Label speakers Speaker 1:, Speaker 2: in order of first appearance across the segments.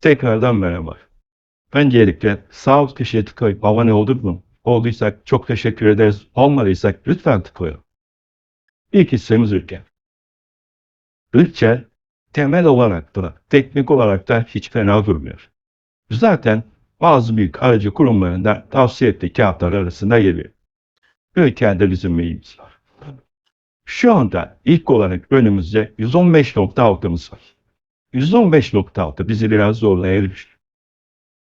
Speaker 1: Tekrardan merhaba. Öncelikle sağ alt köşeye tıklayıp abone olduk mu? Olduysak çok teşekkür ederiz. Olmadıysak lütfen tıklayın. İlk hissemiz ülke. Ülke temel olarak da teknik olarak da hiç fena durmuyor. Zaten bazı büyük aracı kurumlarından tavsiye ettiği kağıtlar arasında geliyor. Ülkede bizim neyimiz var? Şu anda ilk olarak önümüzde 115.6'mız var. 115.6 bizi biraz zorlayabilir.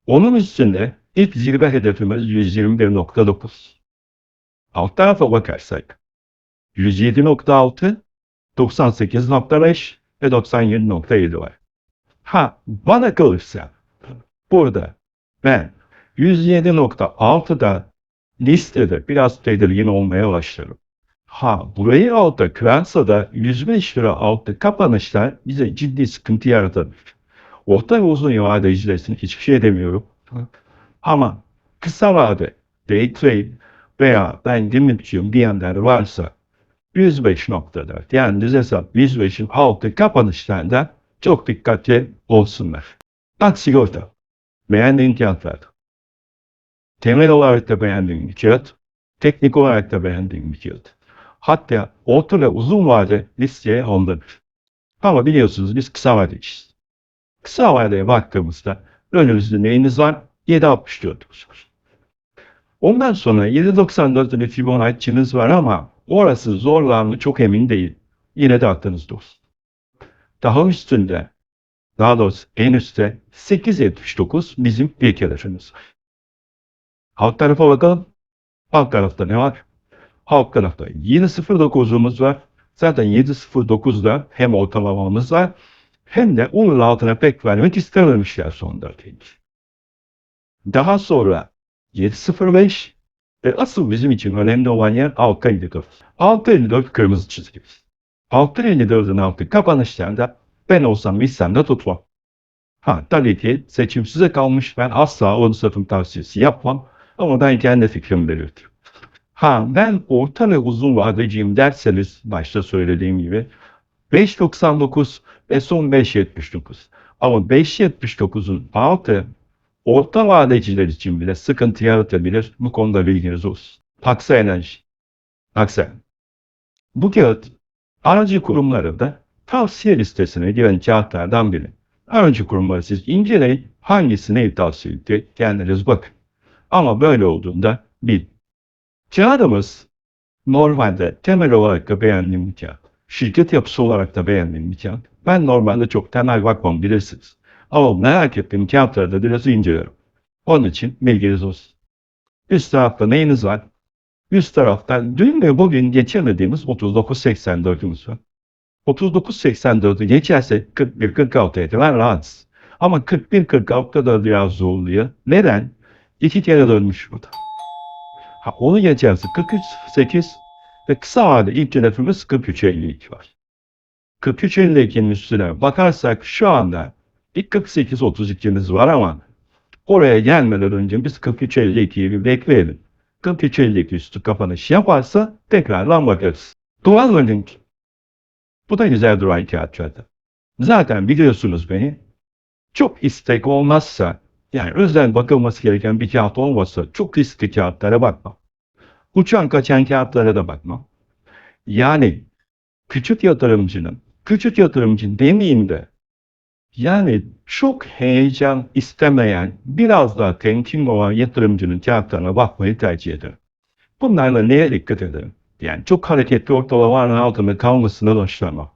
Speaker 1: Onun üstünde ilk zirve hedefimiz 121.9. Alt tarafa bakarsak 107.6, 98.5 ve 97.7 var. Ha bana kalırsa burada ben 107.6'da listede biraz tedirgin olmaya başlarım. Ha burayı altta kırarsa da 105 lira altta kapanışlar bize ciddi sıkıntı yaratabilir. Orta ve uzun vadecilerin hiçbir şey demiyorum. Ama kısa vade, day trade veya ben limitçiyim diyenler varsa 105.4 yani düz hesap 105'in altı kapanışlarda çok dikkatli olsunlar. Bak sigorta. Beğendiğin kağıtlar. Temel olarak da beğendiğim bir kağıt. Teknik olarak da beğendiğim bir kağıt. Hatta orta ve uzun vade listeye alınır. Ama biliyorsunuz biz kısa vadeciyiz. Kısa vadeye baktığımızda önümüzde neyiniz var? 7.64'ümüz var. Ondan sonra 7.94'ün Fibonacci'niz var ama orası zorlar mı çok emin değil. Yine de aklınızda olsun. Daha üstünde, daha doğrusu en üstte 8.79 bizim ilk hedefimiz var. Alt tarafa bakalım. Alt tarafta ne var? Alt tarafta 7.09'umuz var. Zaten 7.09'da hem ortalamamız var hem de onun altına pek vermek istememişler son dört yıl. Daha sonra 7.05 ve asıl bizim için önemli olan yer 6.54. 6.54 kırmızı çizgimiz. 6.54'ün altı kapanışlarında ben olsam bilsem de tutmam. Ha tabii ki seçim size kalmış. Ben asla onu satım tavsiyesi yapmam. Ama ben kendi fikrimi belirtirim. Ha ben orta ve uzun vadeciyim derseniz başta söylediğim gibi 5.99 ve son 5.79. Ama 5.79'un altı orta vadeciler için bile sıkıntı yaratabilir. Bu konuda bilginiz olsun. Taksa enerji. Taksa. Bu kağıt aracı kurumlarında tavsiye listesine giren kağıtlardan biri. Aracı kurumları siz inceleyin hangisine tavsiye etti kendiniz bakın. Ama böyle olduğunda bil. Kağıdımız normalde temel olarak da beğendiğim bir kağıt. Şirket yapısı olarak da beğendiğim bir kağıt. Ben normalde çok temel bakmam bilirsiniz. Ama merak ettiğim kağıtları da biraz inceliyorum. Onun için bilginiz olsun. Üst tarafta neyiniz var? Üst tarafta dün ve bugün geçemediğimiz 39.84'ümüz var. 39.84'ü geçerse 41-46'ya kadar rahatsız. Ama 41-46'da da biraz zorluyor. Neden? İki kere dönmüş burada. Ha, onu geçerse 43.8 ve kısa vade ilk hedefimiz 43.52 var. 43.52'nin üstüne bakarsak şu anda bir 48.32'miz var ama oraya gelmeden önce biz 43.52'yi bir bekleyelim. 43.52 üstü kapanış yaparsa tekrardan bakarız. Dual link. Bu da güzel duran kağıt zaten. Zaten biliyorsunuz beni. Çok istek olmazsa yani özel bakılması gereken bir kağıt olmasa çok riskli kağıtlara bakmam. Uçan kaçan kağıtlara da bakmam. Yani küçük yatırımcının, küçük yatırımcı demeyeyim de yani çok heyecan istemeyen, biraz daha temkinli olan yatırımcının kağıtlarına bakmayı tercih ederim. Bunlarla neye dikkat ederim? Yani çok hareketli ortalamanın altında kalmasına hoşlanmam.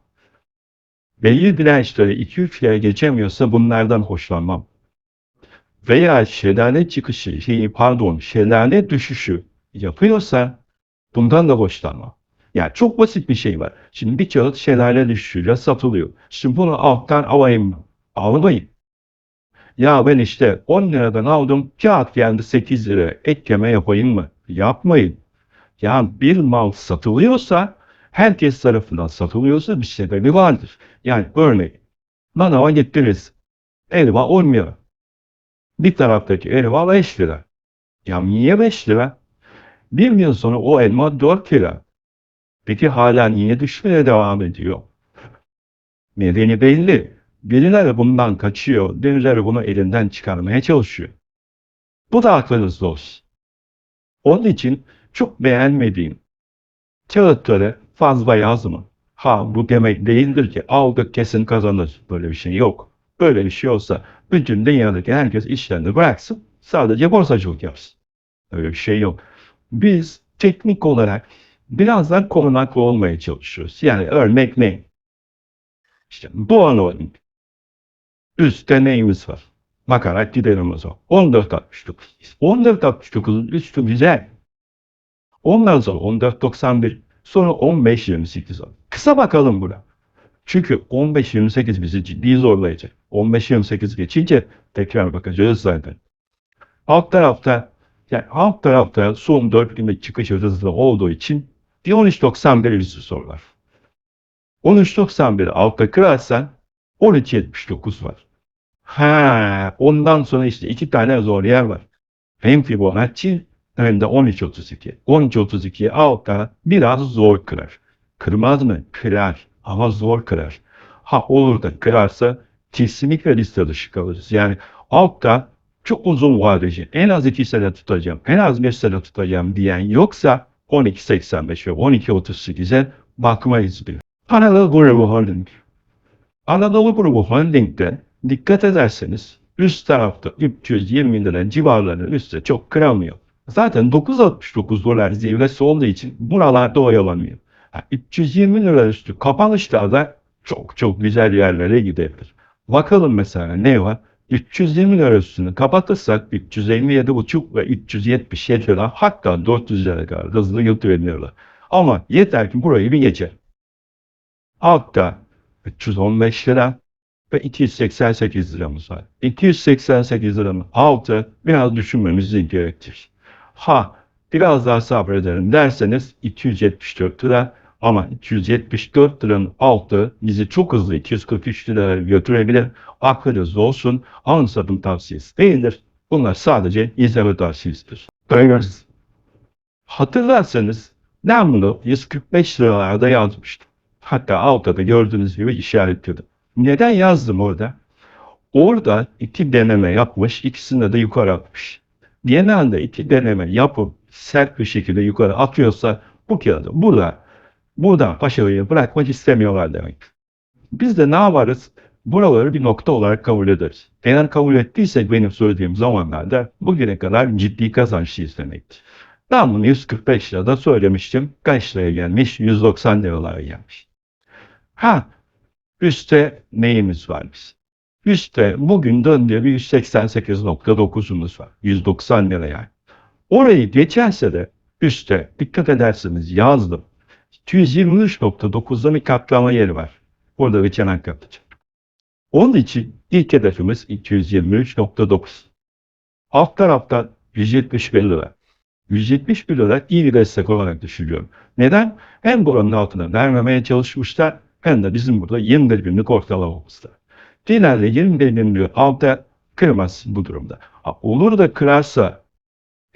Speaker 1: Belli dirençleri 2-3 yere geçemiyorsa bunlardan hoşlanmam. Veya şelale çıkışı, şey, pardon, şelale düşüşü yapıyorsa bundan da hoşlanmam. Yani çok basit bir şey var. Şimdi bir kağıt şelale düşüşüyle satılıyor. Şimdi bunu alttan alayım mı? Almayın. Ya ben işte 10 liradan aldım, kağıt geldi 8 lira, ekleme yapayım mı? Yapmayın. Ya bir mal satılıyorsa, herkes tarafından satılıyorsa bir sebebi vardır. Yani örneğin, manava gittiniz, elma 10 lira. Bir taraftaki elma 5 lira. Ya niye 5 lira? Bir yıl sonra o elma 4 lira. Peki hala niye düşmeye devam ediyor? Nedeni belli. Birileri bundan kaçıyor, birileri bunu elinden çıkarmaya çalışıyor. Bu da aklınızda olsun. Onun için çok beğenmediğim kağıtları fazla yazma. Ha bu demek değildir ki aldık kesin kazanır. Böyle bir şey yok. Böyle bir şey olsa bütün dünyadaki herkes işlerini bıraksın sadece borsacılık yapsın. Öyle bir şey yok. Biz teknik olarak birazdan korunaklı olmaya çalışıyoruz. Yani örnek ne? İşte bu anonim. Üstte neyimiz var? Bakarak giderimiz var. 14.69. 14.69'un üstü güzel. Ondan sonra 14.91 sonra 15.28 var. Kısa bakalım buna. Çünkü 15.28 bizi ciddi zorlayacak. 15.28 geçince tekrar bakacağız zaten. Alt tarafta yani alt tarafta son 4 günde çıkış hızlı olduğu için bir 13.91 üstü sorular. 13.91 altta kırarsan 13.79 var. Ha, ondan sonra işte iki tane zor yer var. Hem Fibonacci hem de 13.32. 13.32'yi altta biraz zor kırar. Kırmaz mı? Kırar. Ama zor kırar. Ha olur da kırarsa kesinlikle liste dışı kalırız. Yani altta çok uzun vadeci, en az iki sene tutacağım, en az beş sene tutacağım diyen yoksa 12.85 ve 12.38'e bakmayız bile. Anadolu grubu holding. Anadolu grubu holdingde dikkat ederseniz üst tarafta 320 lira civarlarının üstü çok kıramıyor. Zaten 9.69 dolar zirvesi olduğu için buralarda oyalanıyor. Ha, 320 lira üstü kapanışlarda çok çok güzel yerlere gidebilir. Bakalım mesela ne var? 320 lira üstünü kapatırsak 357,5 ve 377 lira hatta 400 lira kadar hızlı yıltırılırlar. Ama yeter ki burayı bir geçer. Altta 315 lira ve 288 liramız var. 288 liranın altı biraz düşünmemiz gerekir. Ha biraz daha sabredelim derseniz 274 lira ama 274 liranın altı bizi çok hızlı 243 liraya götürebilir. Aklınız olsun. Alın satın tavsiyesi değildir. Bunlar sadece izleme tavsiyesidir. Görüyoruz. Hatırlarsanız ben bunu 145 liralarda yazmıştım. Hatta altta da gördüğünüz gibi işaretledim. Neden yazdım orada? Orada iki deneme yapmış, ikisinde de yukarı atmış. Genelde iki deneme yapıp sert bir şekilde yukarı atıyorsa bu kağıdı burada, buradan başarıyı bırakmak istemiyorlar demek. Biz de ne yaparız? Buraları bir nokta olarak kabul ederiz. Eğer kabul ettiysek benim söylediğim zamanlarda bugüne kadar ciddi kazançlıyız demektir. Ben bunu 145 lirada söylemiştim. Kaç liraya gelmiş? 190 liralara gelmiş. Ha, üstte neyimiz var biz? Üstte bugün döndüğü bir 188.9'umuz var. 190 lira yani. Orayı geçerse de üstte dikkat ederseniz yazdım. 223.9'da bir katlama yeri var. Orada çanak yapacak. Onun için ilk hedefimiz 223.9. Alt taraftan 171 lira. 171 lira iyi bir destek olarak düşünüyorum. Neden? Hem buranın altına vermemeye çalışmışlar hem de bizim burada 21 günlük ortalamamızda. Genelde 21 günlük alta kırmaz bu durumda. Olur da kırarsa,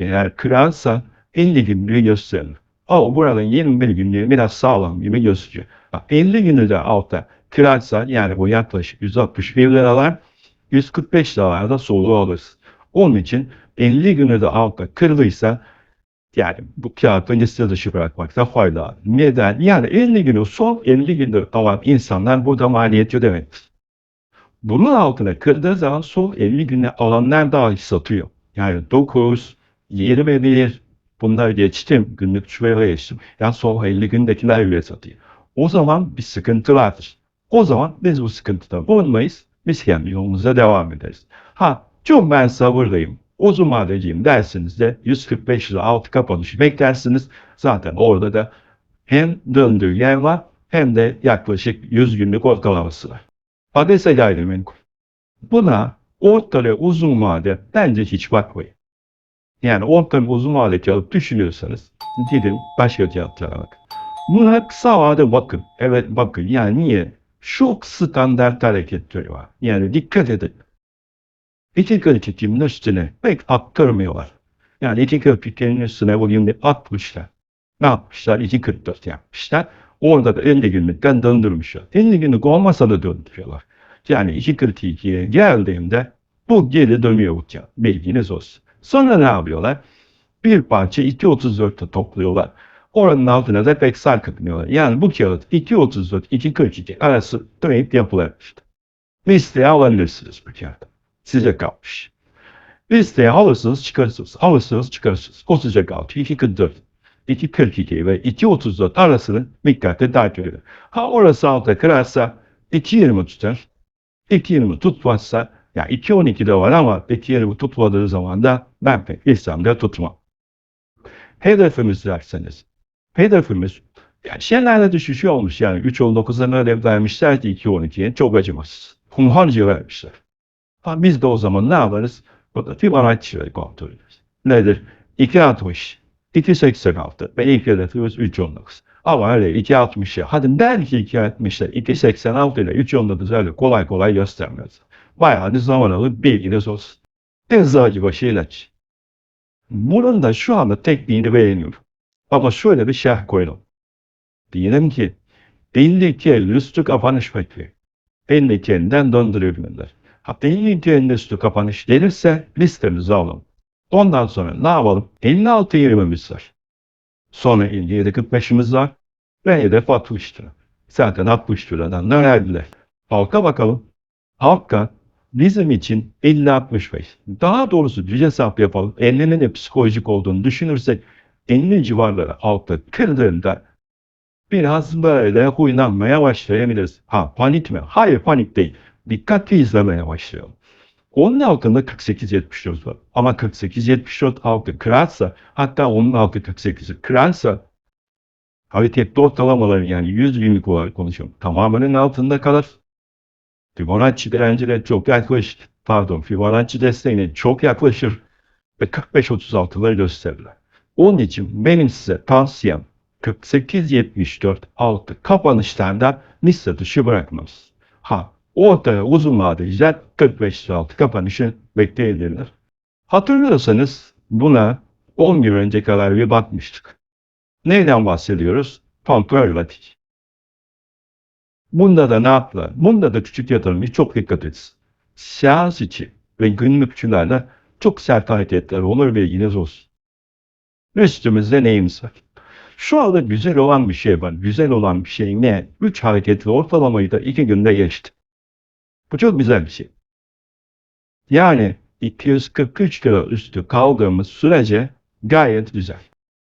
Speaker 1: eğer kırarsa 50 günlüğü gösterir. Ama buranın 21 günlüğü biraz sağlam gibi gözüküyor. Bak 50 günü de alta kırarsa yani bu yaklaşık 161 liralar 145 liralarda solu alırız. Onun için 50 günü de altta kırılıysa yani bu kağıtı liste dışı bırakmakta fayda. Neden? Yani 50 günü son 50 günde alan insanlar burada maliyet ödemektir. Bunun altına kırdığı zaman son 50 günde alanlar dahi satıyor. Yani 9, 21, bunlar geçtim. Günlük şuraya geçtim. Yani son 50 gündekiler bile satıyor. O zaman bir sıkıntı vardır. O zaman biz bu sıkıntıda bulunmayız. Biz kendi yolumuza devam ederiz. Ha çok ben sabırlıyım. Uzun vadeciyim dersiniz de 145 lira altı kapanışı beklersiniz. Zaten orada da hem döndüğü yer var hem de yaklaşık 100 günlük ortalaması var. Adrese gayrimenkul. Buna orta ve uzun vade bence hiç bakmayın. Yani orta ve uzun vade kağıt düşünüyorsanız gidin başka kağıtlara bakın. Buna kısa vade bakın. Evet bakın. Yani niye? Çok standart hareketleri var. Yani dikkat edin. İki kalitinin üstüne pek aktarmıyorlar. Yani iki kalitinin üstüne bugün bir atmışlar. Ne yapmışlar? 2.44 yapmışlar. Orada da 50 günlükten döndürmüşler. 50 günlük olmasa da döndürüyorlar. Yani 2.42'ye geldiğimde bu geri dönüyor uçağı. Bilginiz olsun. Sonra ne yapıyorlar? Bir parça 2.34'te topluyorlar. Oranın altına da pek sarkıtmıyorlar. Yani bu kağıt 2.34, 2.42 arası trade yapılabilir. Listeye alabilirsiniz bu kağıdı. Size kalmış. Listeye alırsınız çıkarırsınız. Alırsınız çıkarırsınız. O size kaldı. 2.44, 2.42 ve 2.34 arasını dikkatle takip edin. Ha orası alta kırarsa 2.20 tutar. 2.20 tutmazsa yani 2.12'de var ama 2.20 tutmadığı zaman da ben pek İslam'da tutmam. Hedefimiz derseniz. Hedefimiz yani şeylerde düşüş olmuş yani 3.19'dan öyle vermişler ki 2.12'ye çok acımasız. Hunharca vermişler. Ha, biz de o zaman ne yaparız? Burada Fibonacci'leri kontrol ederiz. Nedir? 2.60, 2.86 ve ilk hedefimiz 3.19. Ama öyle 2.60'ya hadi belki 2.60'da 2.86 ile 3.19 öyle kolay kolay göstermez. Bayağı bir zaman alır bilginiz olsun. Eczacı başı ilaç. Bunun da şu anda tekniğini beğeniyorum. Ama şöyle bir şerh koyalım. Diyelim ki 52 Eylül üstü kapanış bekliyor. 52'den döndürebilirler. Ha 52'nin üstü kapanış gelirse listemizi alalım. Ondan sonra ne yapalım? 56 20'miz var. Sonra 57 45'imiz var. Ve hedef 60 lira. Zaten 60 liradan dönerdiler. Halka bakalım. Halka bizim için 50-65. Daha doğrusu düz hesap yapalım. 50'nin de psikolojik olduğunu düşünürsek 50 civarları altta kırdığında biraz böyle huylanmaya başlayabiliriz. Ha panik mi? Hayır panik değil. Dikkatli izlemeye başlayalım. Onun altında 48-74 var. Ama 48-74 altı kırarsa hatta onun altı 48'i kırarsa hareketli ortalamaları yani 100 günlük olarak konuşuyorum. Tamamının altında kalır. Fibonacci direncine çok yaklaşır. Pardon Fibonacci desteğine çok yaklaşır. Ve 45-36'ları gösterirler. Onun için benim size tavsiyem 48-74 altı kapanışlardan liste dışı bırakmamız. Ha ortaya uzun vadeciler 45-36 kapanışı bekleyebilirler. Hatırlıyorsanız buna 10 gün önce kadar bir bakmıştık. Neyden bahsediyoruz? Kontrol vatic. Bunda da ne yaptılar? Bunda da küçük yatırımcı çok dikkat etsin. Seans içi ve günlükçülerde çok sert hareketler olur bilginiz olsun. Üstümüzde neyimiz var? Şu anda güzel olan bir şey var. Güzel olan bir şey ne? 3 hareketli ortalamayı da 2 günde geçti. Bu çok güzel bir şey. Yani 243 lira üstü kaldığımız sürece gayet güzel.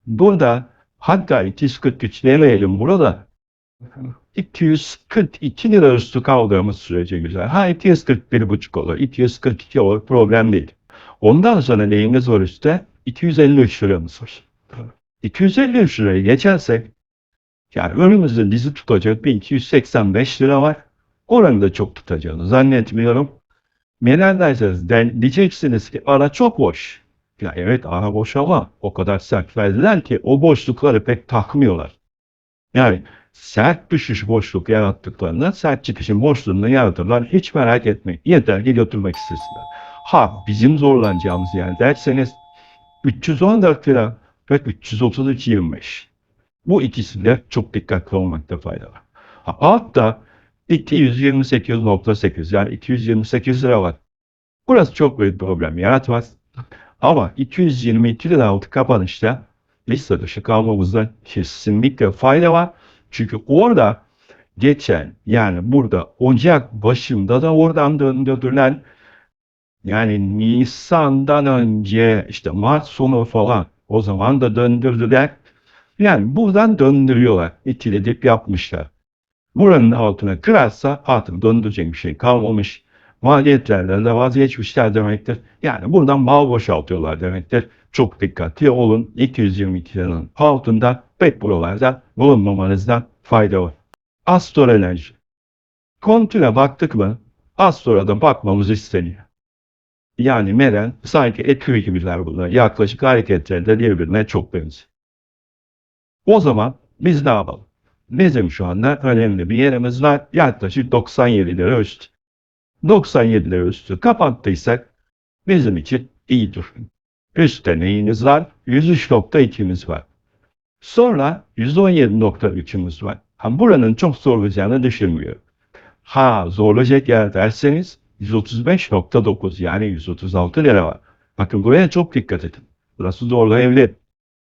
Speaker 1: Burada hatta 243 demeyelim burada 242 lira üstü kaldığımız sürece güzel. Ha 241,5 olur, 242 olur problem değil. Ondan sonra neyimiz var üstte? 253 liramız var. 253 lirayı geçersek yani önümüzde dizi tutacak bir 285 lira var. Oranı da çok tutacağını zannetmiyorum. Neden derseniz diyeceksiniz ki ara çok boş. Ya evet ara boş ama o kadar sert verdiler ki o boşlukları pek takmıyorlar. Yani sert düşüş boşluk yarattıklarında sert çıkışın boşluğunu yaratırlar. Hiç merak etmeyin. Yeter ki götürmek istesinler. Ha bizim zorlanacağımız yer derseniz 314 lira ve 333.25. Bu ikisinde çok dikkatli olmakta fayda var. Ha, altta 228.8 yani 228 lira var. Burası çok büyük problem yaratmaz. Ama 222 lira altı kapanışta liste dışı kalmamızda kesinlikle fayda var. Çünkü orada geçen yani burada Ocak başında da oradan döndürülen yani Nisan'dan önce işte Mart sonu falan o zaman da döndürdüler. Yani buradan döndürüyorlar. İtiledip yapmışlar. Buranın altına kırarsa artık döndürecek bir şey kalmamış. Maliyetlerden de vazgeçmişler demektir. Yani buradan mal boşaltıyorlar demektir. Çok dikkatli olun. 222 liranın altında pek buralarda bulunmamanızdan fayda var. Astor Enerji. Kontüne baktık mı Astor'a da bakmamız isteniyor. Yani Meren sanki ekürü gibiler bunlar. Yaklaşık hareketlerinde birbirine çok benziyor. O zaman biz ne yapalım? Bizim şu anda önemli bir yerimiz var. Yaklaşık 97 lira üstü. 97 lira üstü kapattıysak bizim için iyidir. Üstte neyiniz var? 103.2'miz var. Sonra 117.3'ümüz var. Ha, buranın çok zorlayacağını düşünmüyorum. Ha zorlayacak yer derseniz 135.9 yani 136 lira var. Bakın buraya çok dikkat edin. Burası zorlayabilir.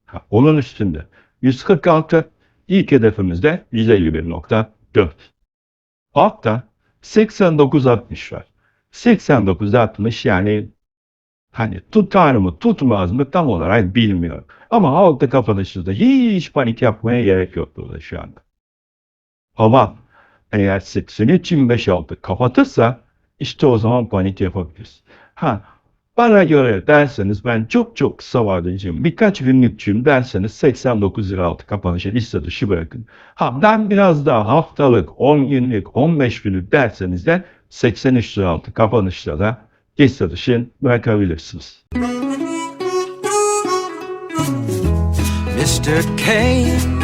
Speaker 1: Ha, onun üstünde 146 ilk hedefimizde 151.4. Altta 89.60 var. 89.60 yani hani tutar mı tutmaz mı tam olarak bilmiyorum. Ama altta kapanışında hiç panik yapmaya gerek yok burada şu anda. Ama eğer 83-25 altı kapatırsa işte o zaman panik yapabiliriz. Ha bana göre derseniz ben çok çok kısa vadeciyim. Birkaç günlükçüyüm derseniz 89 lira altı kapanışı liste dışı bırakın. Ha ben biraz daha haftalık, 10 günlük, 15 günlük derseniz de 83 lira altı kapanışta da liste dışı bırakabilirsiniz.
Speaker 2: Mr. Kane.